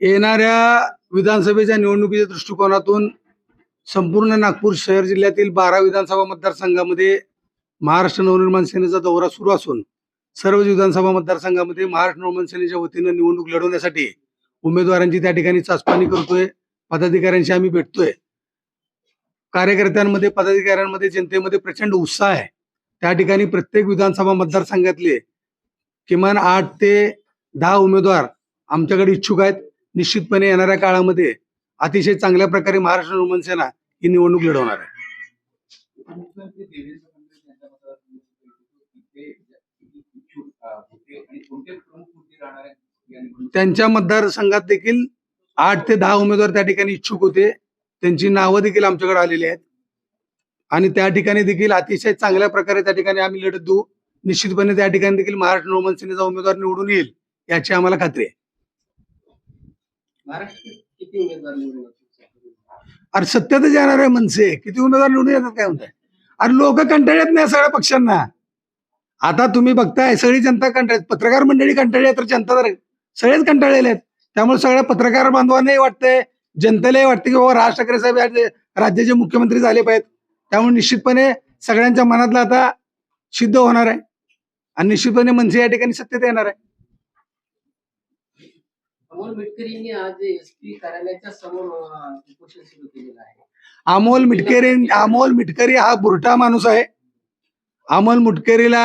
येणाऱ्या विधानसभेच्या निवडणुकीच्या दृष्टिकोनातून संपूर्ण नागपूर शहर जिल्ह्यातील बारा विधानसभा मतदारसंघामध्ये महाराष्ट्र नवनिर्माण सेनेचा दौरा सुरू असून सर्व विधानसभा मतदारसंघामध्ये महाराष्ट्र नवनिर्माण सेनेच्या वतीनं निवडणूक लढवण्यासाठी उमेदवारांची त्या ठिकाणी चाचपाणी करतोय पदाधिकाऱ्यांशी आम्ही भेटतोय. कार्यकर्त्यांमध्ये पदाधिकाऱ्यांमध्ये जनतेमध्ये प्रचंड उत्साह आहे. त्या ठिकाणी प्रत्येक विधानसभा मतदारसंघातले किमान आठ ते दहा उमेदवार आमच्याकडे इच्छुक आहेत. निश्चितपणे येणाऱ्या काळामध्ये अतिशय चांगल्या प्रकारे महाराष्ट्र नवमन सेना ही निवडणूक लढवणार आहे. त्यांच्या मतदारसंघात देखील आठ ते दहा उमेदवार त्या ठिकाणी इच्छुक होते. त्यांची नावं देखील आमच्याकडे आलेली आहेत. आणि त्या ठिकाणी देखील अतिशय चांगल्या प्रकारे त्या ठिकाणी आम्ही लढत देऊ. निश्चितपणे त्या ठिकाणी देखील महाराष्ट्र नवमन सेनेचा उमेदवार निवडून येईल याची आम्हाला खात्री आहे. महाराष्ट्रात किती उमेदवार निवडून येतील? अरे सत्यात येणार आहे मनसे किती उमेदवार निवडून येतात काय म्हणताय? अरे लोक कंटाळत नाही सगळ्या पक्षांना. आता तुम्ही बघताय सगळी जनता कंटाळत पत्रकार मंडळी कंटाळली आहे तर जनता तर सगळेच कंटाळलेले आहेत. त्यामुळे सगळ्या पत्रकार बांधवांनाही वाटतंय जनतेलाही वाटतं की बाबा राज ठाकरे साहेब या जे- राज्याचे मुख्यमंत्री झाले पाहिजेत. त्यामुळे निश्चितपणे सगळ्यांच्या मनातलं आता सिद्ध होणार आहे. आणि निश्चितपणे मनसे या ठिकाणी सत्तेत येणार आहे. अमोल मिटकरी आज एसपी कार्यालयाच्या समोर उपोषण सुरू केलेलं आहे. अमोल मिटकरी अमोल मिटकरी हा बुरटा माणूस आहे. अमोल मुटकरीला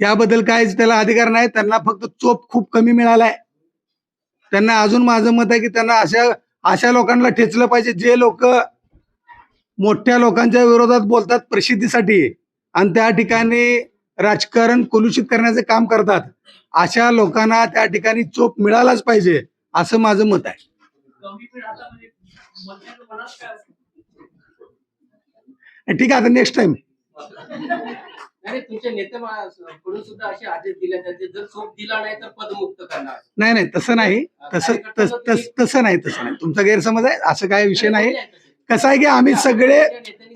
याबद्दल काहीच त्याला अधिकार नाही. त्यांना फक्त चोप खूप कमी मिळालाय. त्यांना अजून माझं मत आहे की त्यांना अशा अशा लोकांना ठेचलं पाहिजे जे लोक मोठ्या लोकांच्या विरोधात बोलतात प्रसिद्धीसाठी. आणि त्या ठिकाणी राजकारण कुलुषित करण्याचे काम करतात. अशा लोकांना त्या ठिकाणी चोप मिळालाच पाहिजे असं माझं मत आहे. ठीक आहे आता नेक्स्ट टाइम आणि तुमच्या नेते पुढे सुद्धा असे आदेश दिले जाते जर चोप दिला नाही तर पदमुक्त करणार. नाही नाही तसं नाही. तसं तस नाही तसं नाही. तुमचा गैरसमज आहे असं काही विषय नाही कसं आहे की आम्ही सगळे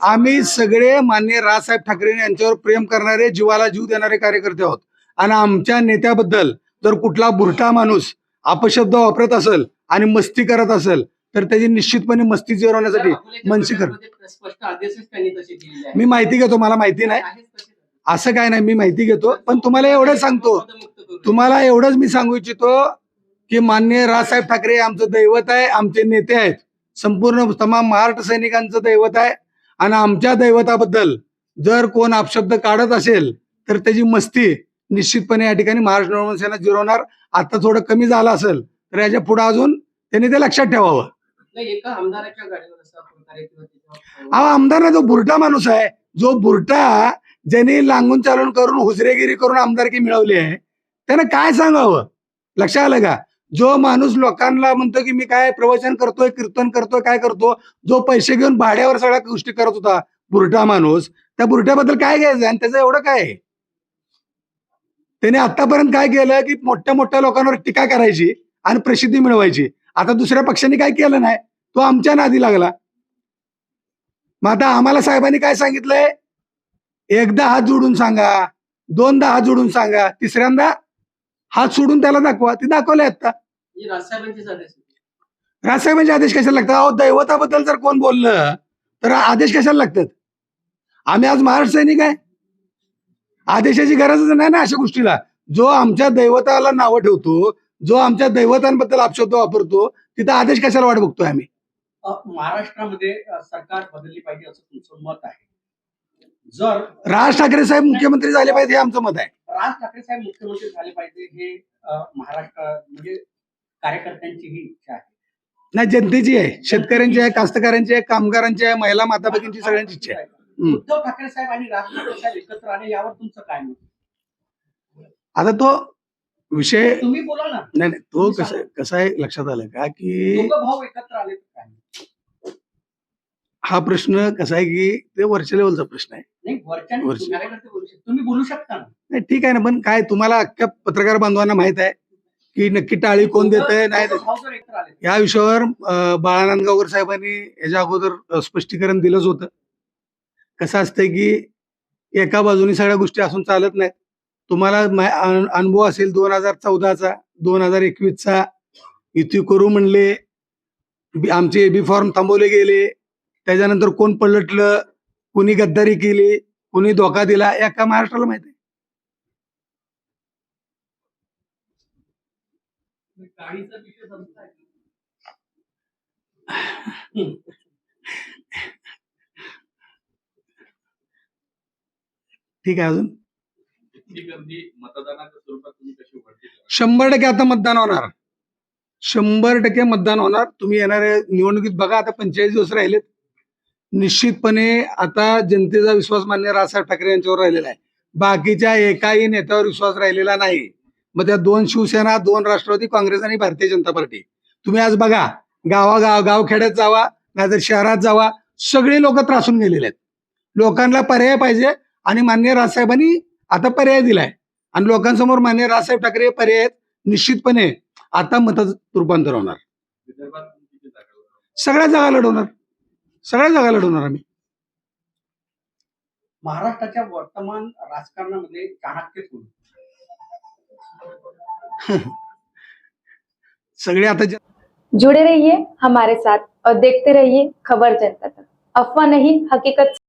आम्ही सगळे मान्य राजसाहेब ठाकरे यांच्यावर प्रेम करणारे जीवाला जीव देणारे कार्यकर्ते आहोत. आणि आमच्या नेत्याबद्दल जर कुठला बुरटा माणूस अपशब्द वापरत असेल आणि मस्ती करत असेल तर त्याची निश्चितपणे मस्ती जिरवण्यासाठी मनसे कर. मी माहिती घेतो मला माहिती नाही. असं काय नाही मी माहिती घेतो. पण तुम्हाला एवढं सांगतो. तुम्हाला एवढंच मी सांगू इच्छितो की मान्य राजसाहेब ठाकरे आमचं दैवत आहे आमचे नेते आहेत. संपूर्ण तमाम महाराष्ट्र सैनिकांचं दैवत आहे. आणि आमच्या दैवताबद्दल जर कोण अपशब्द काढत असेल तर त्याची मस्ती निश्चितपणे या ठिकाणी महाराष्ट्र नवनिर्माण सेना जिरवणार. आता थोडं कमी झालं असेल तर याच्यापुढे अजून त्यांनी ते लक्षात ठेवावं. हा आमदार ना जो बुरटा माणूस आहे जो बुरटा ज्यांनी लांगून चालून करून हुजरेगिरी करून आमदारकी मिळवली आहे त्यानं काय सांगावं? लक्षात आलं का? जो माणूस लोकांना म्हणतो की मी काय प्रवचन करतोय कीर्तन करतोय काय करतो जो पैसे घेऊन भाड्यावर सगळ्या गोष्टी करत होता बुरटा माणूस त्या बुरट्याबद्दल काय घ्यायचं आणि त्याचं एवढं काय? आहे? त्याने आतापर्यंत काय केलं की मोठ्या मोठ्या लोकांवर टीका करायची आणि प्रसिद्धी मिळवायची. आता दुसऱ्या पक्षाने काय केलं नाही तो आमच्या नादी लागला. मग आता आम्हाला साहेबांनी काय सांगितलंय? एकदा हात जोडून सांगा दोनदा हात जोडून सांगा तिसऱ्यांदा हात सोडून त्याला दाखवा. ते दाखवले आता. राजसाहेबांचे आदेश कशाला लागतात? अहो दैवताबद्दल जर कोण बोललं तर आदेश कशाला लागतात? आम्ही आज महाराष्ट्र सैनिक आहे. आदेशाची गरजच नाही ना अशा गोष्टीला. जो आमच्या दैवताला नावं ठेवतो जो आमच्या दैवतांबद्दल अपशब्द वापरतो तिथं आदेश कशाला वाट बघतोय आम्ही? महाराष्ट्रामध्ये सरकार बदलली पाहिजे असं तुमचं मत आहे. जर राज ठाकरे साहेब मुख्यमंत्री झाले पाहिजे हे आमचं मत आहे. राज ठाकरे साहेब मुख्यमंत्री झाले पाहिजे हे महाराष्ट्र म्हणजे कार्यकर्त्यांची ही इच्छा आहे. नाही जनतेची आहे. शेतकऱ्यांची आहे कास्तकारांची आहे कामगारांची आहे महिला माता भगिनींची सगळ्यांची इच्छा आहे. उद्धव ठाकरे साहेब आणि राज ठाकरे साहेब एकत्र आले यावर तुमचं काय मत? आता तो विषय तुम्ही बोला ना. नाही नाही तो कसं कसं आहे लक्षात आलं का की दोघं भाऊ एकत्र आले तर काय? हा प्रश्न कसा आहे की ते वरच्या लेवलचा प्रश्न आहे. नाही वरच्याने वरचे. कार्यकर्ते बोलू शकता. तुम्ही बोलू शकता ना. नाही ठीक आहे ना पण काय तुम्हाला अख्ख्या पत्रकार बांधवांना माहीत आहे की नक्की टाळी कोण देत आहे नाही या विषयावर अं, बाळानंदगावकर साहेबांनी याच्या अगोदर अं, स्पष्टीकरण दिलंच होतं. कसं असतंय की एका बाजूनी सगळ्या गोष्टी असून चालत नाहीत. तुम्हाला मा- अन- अनुभव असेल दोन हजार चौदाचा दोन हजार एकवीसचा. युती करू म्हणले बी- आमचे बी फॉर्म थांबवले गेले. त्याच्यानंतर कोण पलटलं कोणी गद्दारी केली कोणी धोका दिला एका महाराष्ट्राला माहिती आहे. ठीक आहे अजून? शंभर टक्के आता मतदान होणार. शंभर टक्के मतदान होणार. तुम्ही येणाऱ्या निवडणुकीत बघा आता पंचेचाळीस दिवस राहिलेत. निश्चितपणे आता जनतेचा विश्वास मान्य राजसाहेब ठाकरे यांच्यावर राहिलेला आहे. बाकीच्या एकाही नेत्यावर विश्वास राहिलेला नाही. मग त्या दोन शिवसेना दोन राष्ट्रवादी काँग्रेस आणि भारतीय जनता पार्टी. तुम्ही आज बघा गावागाव गावखेड्यात जावा नाहीतर शहरात जावा सगळे लोक त्रासून गेलेले आहेत. लोकांना पर्याय पाहिजे आणि मान्य राजसाहेबांनी आता पर्याय दिलाय. आणि लोकांसमोर मान्य राजसाहेब ठाकरे हे पर्याय आहेत. निश्चितपणे आता मतात रूपांतर होणार. सगळ्या जागा लढवणार. सगळ्या जागा लढवणार आम्ही. महाराष्ट्राच्या वर्तमान राजकारणामध्ये चाणक्य सगळे आता जुड़े रहिए हमारे साथ और देखते रहिए खबर जनता तक। अफवाह नहीं हकीकत